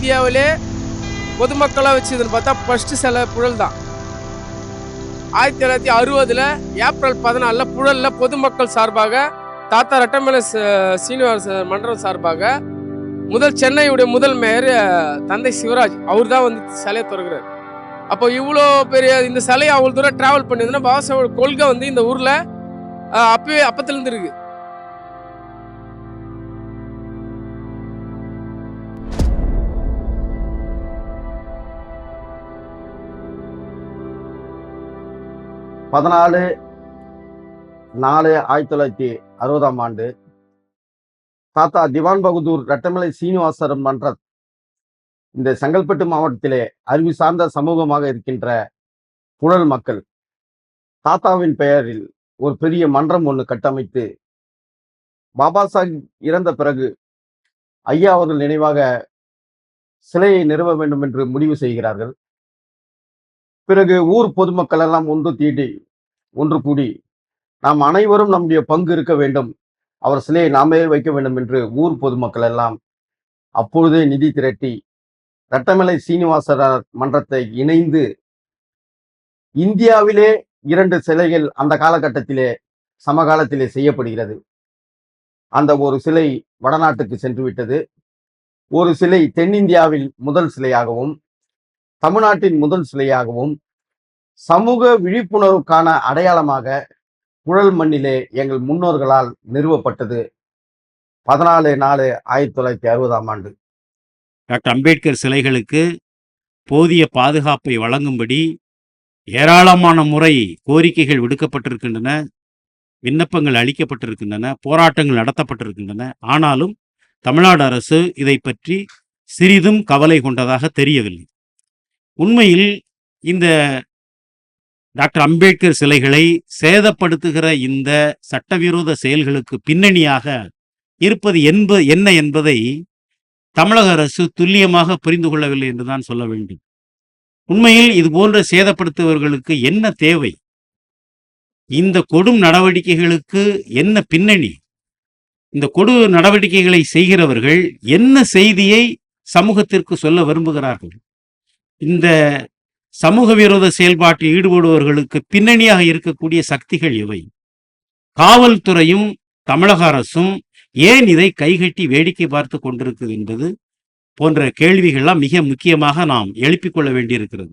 இந்தியாவிலே பொதுமக்களாக வச்சதுன்னு பார்த்தா ஃபஸ்ட்டு சில புழல் தான். ஆயிரத்தி தொள்ளாயிரத்தி அறுபதில் ஏப்ரல் பதினாலில் புழலில் பொதுமக்கள் சார்பாக தாத்தா ரட்டமலை சீனிவாச மன்றம் சார்பாக முதல் சென்னையுடைய முதல் மேயர் தந்தை சிவராஜ் அவர் தான் வந்து சிலையை திறக்கிறார். அப்போ இவ்வளோ பெரிய இந்த சிலையை அவ்வளோ தூரம் ட்ராவல் பண்ணியிருந்தோன்னா பாபாசாவோட கொள்கை வந்து இந்த ஊரில் அப்பவே அப்பத்துலேருந்து இருக்குது பதினாலு நாலு ஆயிரத்தி தொள்ளாயிரத்தி அறுபதாம் ஆண்டு தாத்தா திவான் பகதூர் ரட்டமலை சீனிவாசரம் மன்ற இந்த செங்கல்பட்டு மாவட்டத்திலே அறிவு சார்ந்த சமூகமாக இருக்கின்ற புழல் மக்கள் தாத்தாவின் பெயரில் ஒரு பெரிய மன்றம் ஒன்று கட்டமைத்து பாபா சாஹிப் இறந்த பிறகு ஐயா அவர்கள் நினைவாக சிலையை நிறுவ வேண்டும் என்று முடிவு செய்கிறார்கள். பிறகு ஊர் பொதுமக்கள் எல்லாம் ஒன்று தீட்டி ஒன்று கூடி நாம் அனைவரும் நம்முடைய பங்கு இருக்க வேண்டும். அவர் சிலையை நாமே வைக்க வேண்டும் என்று ஊர் பொதுமக்கள் எல்லாம் அப்பொழுதே நிதி திரட்டி ரட்டமலை சீனிவாசரார் மன்றத்தை இணைந்து இந்தியாவிலே இரண்டு சிலைகள் அந்த காலகட்டத்திலே சமகாலத்திலே செய்யப்படுகிறது. அந்த ஒரு சிலை வடநாட்டுக்கு சென்று விட்டது ஒரு சிலை தென்னிந்தியாவில் முதல் சிலையாகவும் தமிழ்நாட்டின் முதல் சிலையாகவும் சமூக விழிப்புணர்வுக்கான அடையாளமாக குழல் மண்ணிலே எங்கள் முன்னோர்களால் நிறுவப்பட்டது பதினாலு நாலு ஆயிரத்தி தொள்ளாயிரத்தி அறுபதாம் ஆண்டு. டாக்டர் அம்பேத்கர் சிலைகளுக்கு போதிய பாதுகாப்பை வழங்கும்படி ஏராளமான முறை கோரிக்கைகள் விடுக்கப்பட்டிருக்கின்றன விண்ணப்பங்கள் அளிக்கப்பட்டிருக்கின்றன போராட்டங்கள் நடத்தப்பட்டிருக்கின்றன. ஆனாலும் தமிழ்நாடு அரசு இதை பற்றி சிறிதும் கவலை கொண்டதாக தெரியவில்லை. உண்மையில் இந்த டாக்டர் அம்பேத்கர் சிலைகளை சேதப்படுத்துகிற இந்த சட்டவிரோத செயல்களுக்கு பின்னணியாக இருப்பது என்ப என்ன என்பதை தமிழக அரசு துல்லியமாக புரிந்து கொள்ளவில்லை என்றுதான் சொல்ல வேண்டும். உண்மையில் இது போன்ற சேதப்படுத்துபவர்களுக்கு என்ன தேவை? இந்த கொடும் நடவடிக்கைகளுக்கு என்ன பின்னணி? இந்த கொடு நடவடிக்கைகளை செய்கிறவர்கள் என்ன செய்தியை சமூகத்திற்கு சொல்ல விரும்புகிறார்கள்? இந்த சமூக விரோத செயல்பாட்டில் ஈடுபடுபவர்களுக்கு பின்னணியாக இருக்கக்கூடிய சக்திகள் எவை காவல்துறையும் தமிழக அரசும் ஏன் இதை கைகட்டி வேடிக்கை பார்த்து கொண்டிருக்குது என்பது போன்ற கேள்விகள்லாம் மிக முக்கியமாக நாம் எழுப்பிக் கொள்ள வேண்டியிருக்கிறது.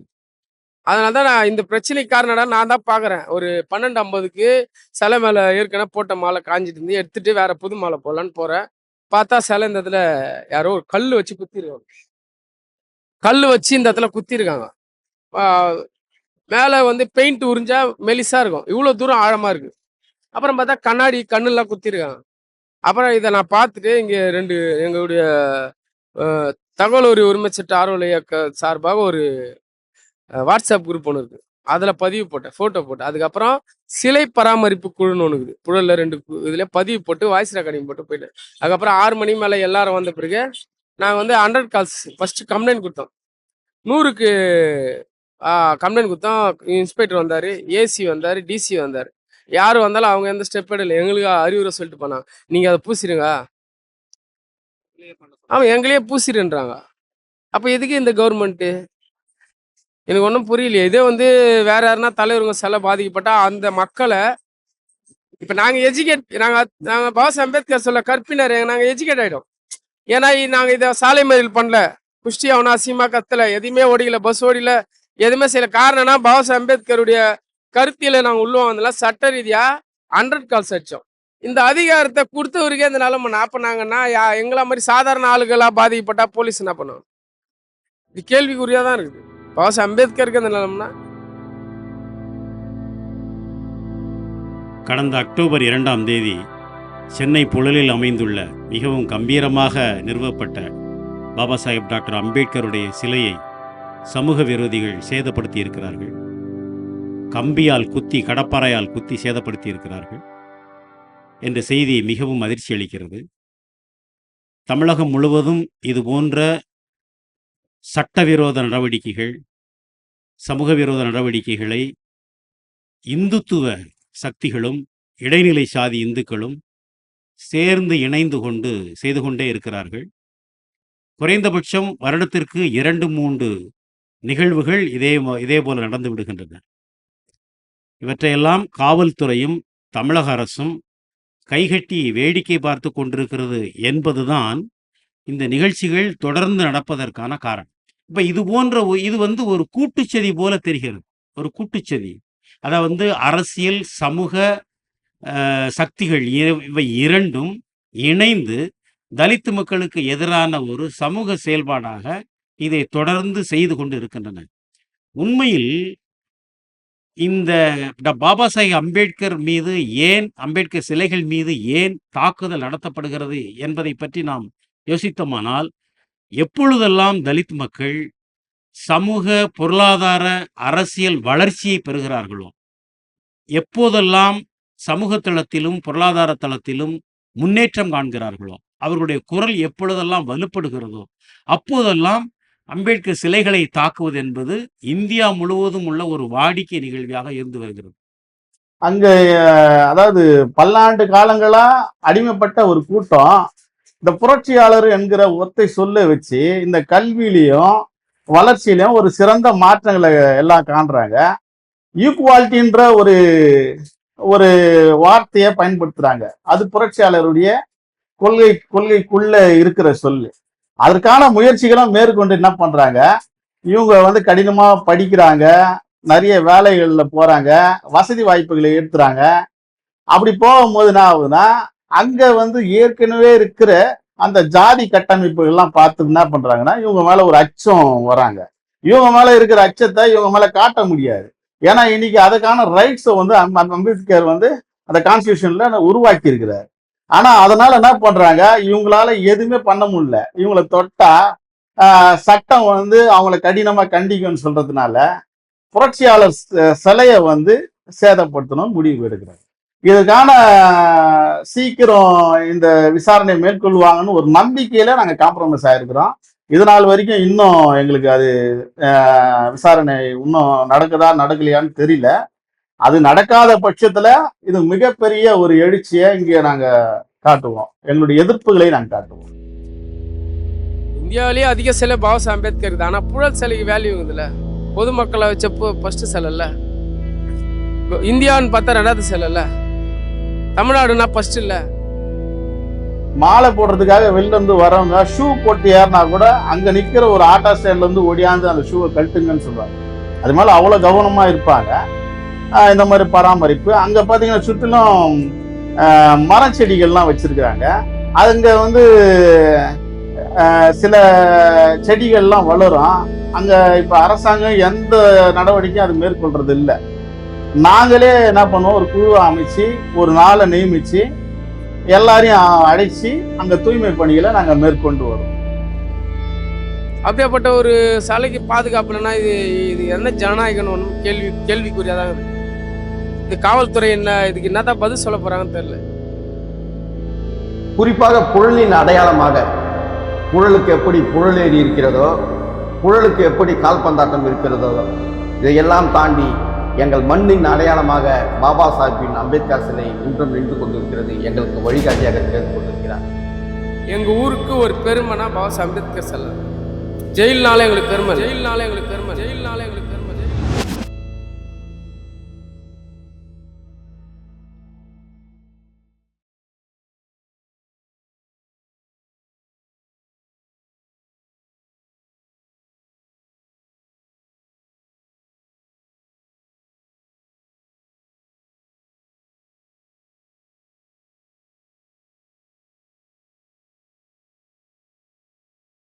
அதனால தான் நான் இந்த பிரச்சனைக்கு காரணம்டா நான் தான் பார்க்குறேன் ஒரு பன்னெண்டு ஐம்பதுக்கு சிலை மேலே ஏற்கனவே போட்ட மாலை காஞ்சிட்டு இருந்து எடுத்துட்டு வேற புது மாலை போடலான்னு போகிறேன் பார்த்தா சிலை இந்த இடத்துல யாரோ ஒரு கல் வச்சு குத்திருக்காங்க. கல் வச்சு இந்த இடத்துல குத்திருக்காங்க. மேலே வந்து பெயிண்ட் உறிஞ்சா மெலிசா இருக்கும். இவ்வளோ தூரம் ஆழமாக இருக்கு. அப்புறம் பார்த்தா கண்ணாடி கண்ணுலாம் குத்திருக்காங்க அப்புறம் இதை நான் பார்த்துட்டு இங்கே ரெண்டு எங்களுடைய தகவல் ஒரு உரிமை சட்ட ஆர்வல சார்பாக ஒரு வாட்ஸ்அப் குரூப் ஒன்று இருக்குது அதில் பதிவு போட்டேன். ஃபோட்டோ போட்டேன். அதுக்கப்புறம் சிலை பராமரிப்பு குழுன்னு ஒன்று இருக்குது. புழலில் ரெண்டு இதில் பதிவு போட்டு வாய்ஸ் ரெக்கார்டிங் போட்டு போயிட்டேன். அதுக்கப்புறம் ஆறு மணி மேலே எல்லாரும் வந்த பிறகு நாங்கள் வந்து ஹண்ட்ரட் கால்ஸ் ஃபஸ்ட்டு கம்ப்ளைண்ட் கொடுத்தோம். நூறுக்கு கம்ப்ளைண்ட் கொடுத்தோம் இன்ஸ்பெக்டர் வந்தார் ஏசி வந்தார் டிசி வந்தார். யார் வந்தாலும் அவங்க எந்த ஸ்டெப் எடுக்கல. எங்களுக்கு அறிவுரை சொல்லிட்டு போனாங்க. நீங்கள் அதை பூசிடுங்க ஆமாம் எங்களையே பூசிடுன்றாங்க அப்போ எதுக்கு இந்த கவர்மெண்ட்டு எனக்கு ஒன்றும் புரியலையே. இதே வந்து வேற யாருன்னா தலைவருங்க சில பாதிக்கப்பட்டா அந்த மக்களை இப்போ நாங்கள் எஜுகேட் நாங்கள் நாங்கள் பாபா அம்பேத்கர் சொல்ல கற்பினர். நாங்கள் எஜுகேட் ஆகிடும் ஏன்னா நாங்கள் இதை சாலை மறியல் பண்ணல. குஷ்டி அவனை அசிமா கத்தலை. எதையுமே ஓடிக்கல. பஸ் ஓடில எதுவுமே செய்யல. காரணம்னா பாஸ் அம்பேத்கருடைய கருத்தியில நாங்கள் உள்ள வந்தல சட்ட ரீதியா ஹண்ட்ரட் கால்ஸ் அடிச்சோம். இந்த அதிகாரத்தை கொடுத்தவருக்கே இந்த நிலைமை நான் பண்ணாங்கன்னா யா எங்களா மாதிரி சாதாரண ஆளுகளா பாதிக்கப்பட்டா போலீஸ் என்ன பண்ணுவோம் இது கேள்விக்குறியா தான் இருக்குது. பாஸ் அம்பேத்கருக்கு அந்த நிலைமைனா கடந்த அக்டோபர் இரண்டாம் தேதி சென்னை புழலில் அமைந்துள்ள மிகவும் கம்பீரமாக நிறுவப்பட்ட பாபா சாஹேப் டாக்டர் அம்பேத்கருடைய சிலையை சமூக விரோதிகள் சேதப்படுத்தி இருக்கிறார்கள் கம்பியால் குத்தி கடப்பாறையால் குத்தி சேதப்படுத்தி இருக்கிறார்கள் என்ற செய்தி மிகவும் அதிர்ச்சி அளிக்கிறது. தமிழகம் முழுவதும் இது போன்ற சட்டவிரோத நடவடிக்கைகள் சமூக விரோத நடவடிக்கைகளை இந்துத்துவ சக்திகளும் இடைநிலை சாதி இந்துக்களும் சேர்ந்து இணைந்து கொண்டு செய்து கொண்டே இருக்கிறார்கள். குறைந்தபட்சம் வருடத்திற்கு இரண்டு மூன்று நிகழ்வுகள் இதே இதே போல நடந்து விடுகின்றன. இவற்றையெல்லாம் காவல்துறையும் தமிழக அரசும் கைகட்டி வேடிக்கை பார்த்து கொண்டிருக்கிறது என்பதுதான் இந்த நிகழ்ச்சிகள் தொடர்ந்து நடப்பதற்கான காரணம். இப்ப இது போன்ற இது வந்து ஒரு கூட்டுச்சதி போல தெரிகிறது. ஒரு கூட்டுச்சதி. அதை வந்து அரசியல் சமூக சக்திகள் இ- இவை இரண்டும் இணைந்து தலித்து மக்களுக்கு எதிரான ஒரு சமூக செயல்பாடாக இதை தொடர்ந்து செய்து கொண்டு இருக்கின்றன உண்மையில் இந்த பாபா சாஹிப் அம்பேத்கர் மீது ஏன் அம்பேத்கர் சிலைகள் மீது ஏன் தாக்குதல் நடத்தப்படுகிறது என்பதை பற்றி நாம் யோசித்தோமானால் எப்பொழுதெல்லாம் தலித் மக்கள் சமூக பொருளாதார அரசியல் வளர்ச்சியை பெறுகிறார்களோ எப்போதெல்லாம் சமூக தளத்திலும் பொருளாதார தளத்திலும் முன்னேற்றம் காண்கிறார்களோ அவர்களுடைய குரல் எப்பொழுதெல்லாம் வலுப்படுகிறதோ அப்போதெல்லாம் அம்பேத்கர் சிலைகளை தாக்குவது என்பது இந்தியா முழுவதும் உள்ள ஒரு வாடிக்கை நிகழ்வியாக இருந்து வருகிறது. அங்க அதாவது பல்லாண்டு காலங்களா அடிமைப்பட்ட ஒரு கூட்டம் இந்த புரட்சியாளர் என்கிற ஒத்தை சொல்ல வச்சு இந்த கல்வியிலையும் வளர்ச்சியிலையும் ஒரு சிறந்த மாற்றங்களை எல்லாம் காண்றாங்க. ஈக்குவாலிட்டின்ற ஒரு ஒரு வார்த்தையை பயன்படுத்துறாங்க. அது புரட்சியாளருடைய கொள்கை கொள்கைக்குள்ள இருக்கிற சொல்லு. அதற்கான முயற்சிகளும் மேற்கொண்டு என்ன பண்றாங்க? இவங்க வந்து கடினமா படிக்கிறாங்க. நிறைய வேலைகள்ல போறாங்க. வசதி வாய்ப்புகளை எடுத்துறாங்க அப்படி போகும்போது என்ன ஆகுதுன்னா அங்க வந்து ஏற்கனவே இருக்கிற அந்த ஜாதி கட்டமைப்புகள்லாம் பார்த்து என்ன பண்றாங்கன்னா இவங்க மேல ஒரு அச்சம் வராங்க. இவங்க மேல இருக்கிற அச்சத்தை இவங்க மேல காட்ட முடியாது. ஏன்னா இன்னைக்கு அதுக்கான ரைட்ஸை வந்து அந்த அம்பேத்கர் வந்து அந்த கான்ஸ்டியூஷன்ல உருவாக்கி இருக்கிறார் ஆனா அதனால என்ன பண்றாங்க? இவங்களால எதுவுமே பண்ண முடியல. இவங்களை தொட்டா சட்டம் வந்து அவங்கள கடினமா கண்டிக்கும்னு சொல்றதுனால புரட்சியாளர் சிலையை வந்து சேதப்படுத்தணும் முடிவு எடுக்கிறாங்க இதுக்கான சீக்கிரம் இந்த விசாரணை மேற்கொள்வாங்கன்னு ஒரு நம்பிக்கையில நாங்க காம்ப்ரமைஸ் ஆயிருக்கிறோம். இது நாள் வரைக்கும் இன்னும் எங்களுக்கு அது விசாரணை இன்னும் நடக்குதா நடக்கலையான்னு தெரியல. அது நடக்காத பட்சத்துல இது மிகப்பெரிய ஒரு எழுச்சியை இங்கே நாங்க காட்டுவோம். எங்களுடைய எதிர்ப்புகளை நாங்க காட்டுவோம். இந்தியாவிலேயே அதிக சிலை பாபா சாஹேப் அம்பேத்கர் தான். ஆனால் புழல் சிலைக்கு வேல்யூ இருக்குதுல்ல? பொதுமக்களை வச்சப்போ ஃபஸ்ட்டு சிலை இல்லை. இந்தியான்னு பார்த்தா ரெண்டாவது சிலை இல்லை. தமிழ்நாடுனா ஃபர்ஸ்ட் இல்லை. மாலை போடுறதுக்காக வெளில இருந்து வரவங்க ஷூ போட்டு ஏறினா கூட அங்க நிக்கிற ஒரு ஆட்டோ ஸ்டாண்ட்ல இருந்து ஒடியாந்து அந்த ஷூவை கழட்டுங்கன்னு சொல்லுவாங்க. அது மேல அவ்வளவு கவனமா இருப்பாங்க. இந்த மாதிரி பராமரிப்பு. அங்கே பார்த்தீங்கன்னா சுற்றிலும் ஆஹ் மரம் செடிகள்லாம் வச்சுருக்குறாங்க. அங்கே வந்து சில செடிகள்லாம் வளரும். அங்கே இப்போ அரசாங்கம் எந்த நடவடிக்கையும் அது மேற்கொள்றது இல்லை. நாங்களே என்ன பண்ணுவோம்? ஒரு குழுவை அமைச்சு ஒரு நாளை நியமித்து எல்லாரையும் அழைச்சி அந்த தூய்மை பணிகளை நாங்கள் மேற்கொண்டு வரோம். அப்படியாப்பட்ட ஒரு சாலைக்கு பாதுகாப்பு இல்லைன்னா இது இது என்ன ஜனநாயகம்னு ஒன்று கேள்வி கேள்விக்குறியாக இருக்குது இது காவல்துறை என்ன இதுக்கு என்னதான் பதில் சொல்ல போறாங்கன்னு தெரியல. குறிப்பாக புழலின் அடையாளமாக புழலுக்கு எப்படி புழலேறி இருக்கிறதோ புழலுக்கு எப்படி கால்பந்தாட்டம் இருக்கிறதோ இதையெல்லாம் தாண்டி எங்கள் மண்ணின் அடையாளமாக பாபா சாஹிப்பின் அம்பேத்கர் சிலை இன்றும் நின்று கொண்டிருக்கிறது எங்களுக்கு வழிகாட்டியாக திகழ்ந்து கொண்டிருக்கிறார். எங்க ஊருக்கு ஒரு பெருமைனா பாபா சாஹேப் அம்பேத்கர் சிலை. ஜெயில்னாலே எங்களுக்கு பெருமை ஜெயில்னாலே எங்களுக்கு பெருமை ஜெயில்னாலே எங்களுக்கு